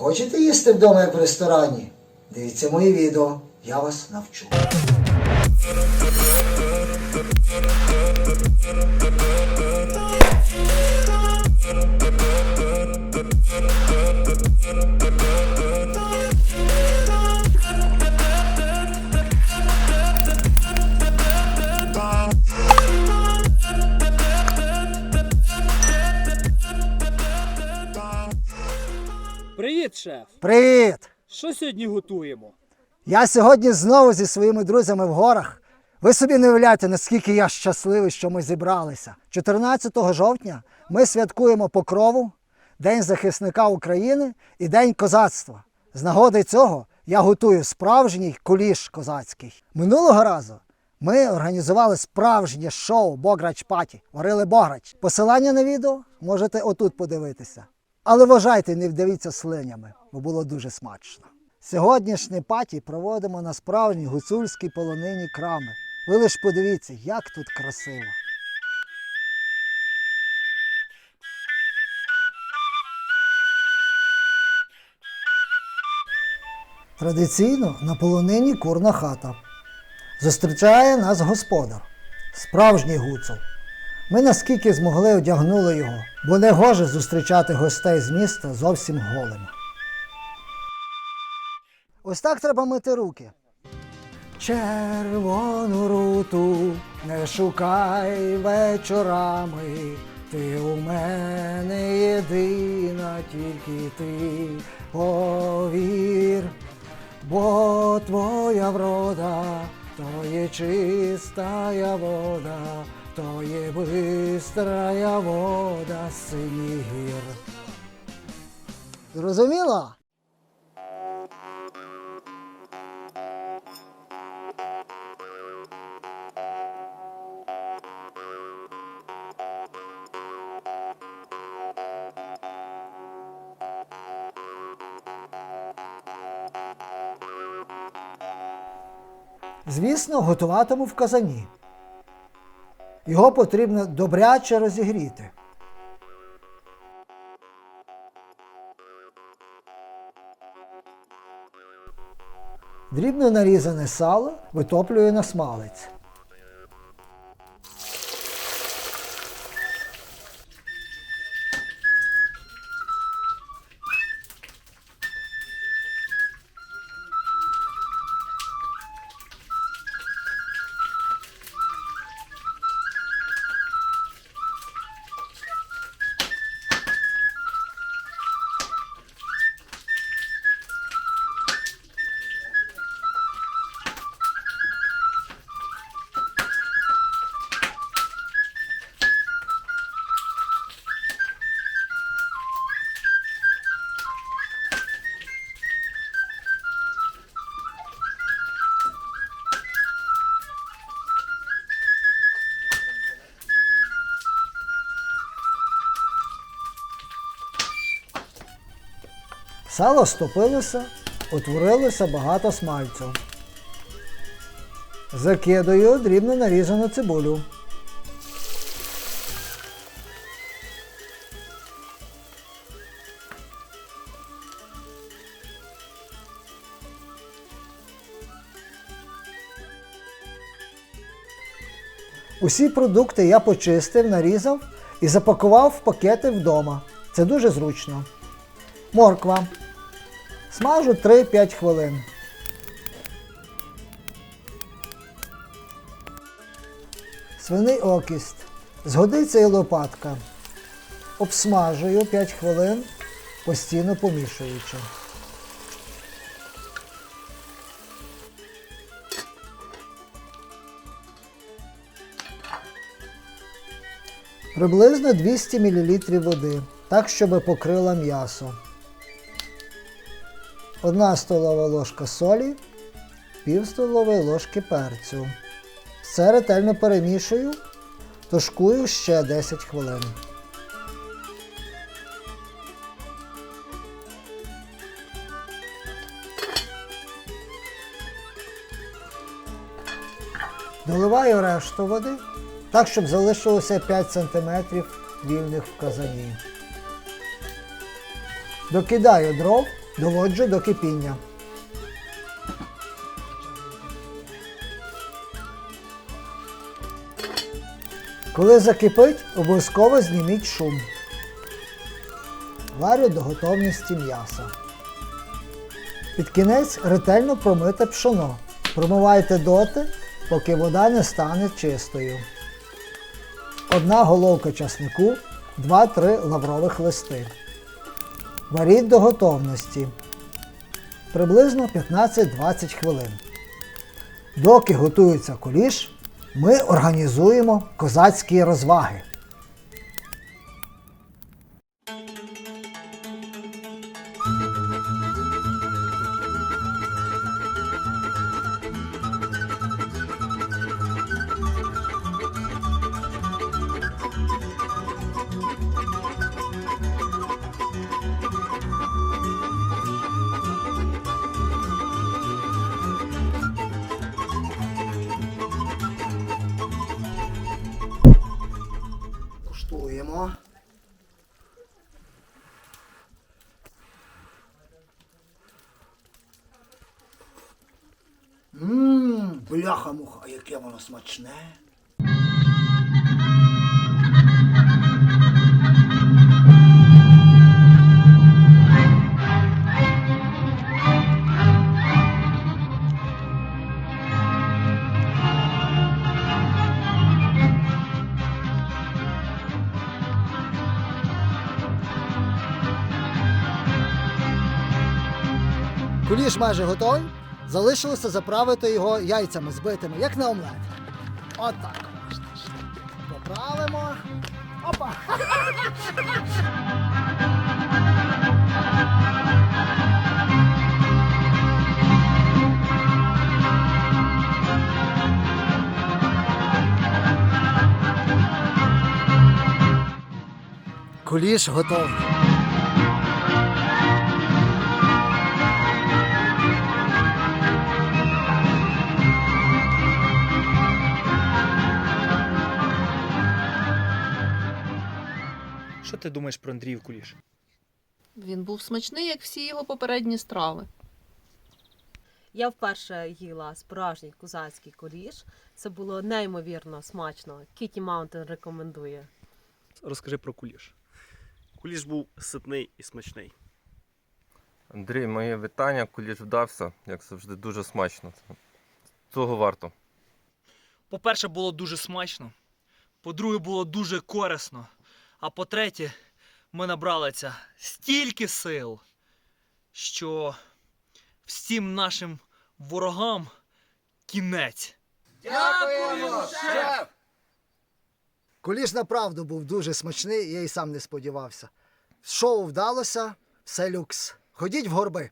Хочете їсти вдома як в ресторані? Дивіться мої відео, я вас навчу. Сьогодні готуємо? Я сьогодні знову зі своїми друзями в горах. Ви собі не уявляєте, наскільки я щасливий, що ми зібралися. 14 жовтня ми святкуємо Покрову, День захисника України і День козацтва. З нагоди цього я готую справжній куліш козацький. Минулого разу ми організували справжнє шоу Бограч Паті. Варили Бограч. Посилання на відео можете отут подивитися. Але вважайте, не вдавіться слинями, бо було дуже смачно. Сьогоднішнє паті проводимо на справжній гуцульській полонині крами. Ви лиш подивіться, як тут красиво. Традиційно на полонині курна хата. Зустрічає нас господар, справжній гуцул. Ми наскільки змогли одягнули його, бо не гоже зустрічати гостей з міста зовсім голими. Ось так треба мити руки. Червону руту не шукай вечорами. Ти у мене єдина, тільки ти повір, бо твоя врода, то є чистая вода, то є бистрая вода синіх гір. Зрозуміло? Звісно, готуватиму в казані. Його потрібно добряче розігріти. Дрібно нарізане сало витоплюю на смалець. Сало стопилося, утворилося багато смальцю. Закидаю дрібно нарізану цибулю. Усі продукти я почистив, нарізав і запакував в пакети вдома. Це дуже зручно. Морква. Смажу 3-5 хвилин. Свиний окіст. Згодиться і лопатка. Обсмажую 5 хвилин, постійно помішуючи. Приблизно 200 мл води, так, щоб покрила м'ясо. Одна столова ложка солі, пів столової ложки перцю. Все ретельно перемішую, тушкую ще 10 хвилин. Доливаю решту води, так, щоб залишилося 5 см вільних в казані. Докидаю дров Доводжу до кипіння. Коли закипить, обов'язково зніміть шум. Варю до готовності м'яса. Під кінець ретельно промите пшоно. Промивайте доти, поки вода не стане чистою. Одна головка часнику, 2-3 лаврових листи. Варіть до готовності. Приблизно 15-20 хвилин. Доки готується куліш, ми організуємо козацькі розваги. Бляха-муха, яке воно смачне. Куліш майже готовий. Залишилося заправити його яйцями збитими, як на омлет. Отак можна. Поправимо. Опа! Куліш готовий. Що ти думаєш про Андріїв куліш? Він був смачний, як всі його попередні страви. Я вперше їла справжній козацький куліш. Це було неймовірно смачно. Кіті Маунтин рекомендує. Розкажи про куліш. Куліш був ситний і смачний. Андрій, моє вітання, куліш вдався, як завжди, дуже смачно. Цього варто. По-перше, було дуже смачно. По-друге, було дуже корисно. А по-третє, ми набралися стільки сил, що всім нашим ворогам кінець. Куліш направду був дуже смачний, я й сам не сподівався. Шоу вдалося, все люкс. Ходіть в горби,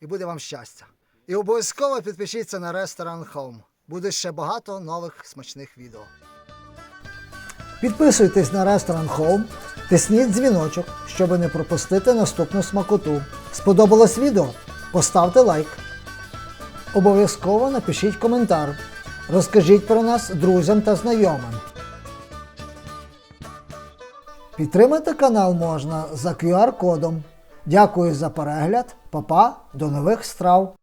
і буде вам щастя. І обов'язково підпишіться на ресторан Home. Буде ще багато нових смачних відео. Підписуйтесь на ресторан Home, тисніть дзвіночок, щоб не пропустити наступну смакоту. Сподобалось відео? Поставте лайк. Обов'язково напишіть коментар. Розкажіть про нас друзям та знайомим. Підтримати канал можна за QR-кодом. Дякую за перегляд. Па-па, до нових страв!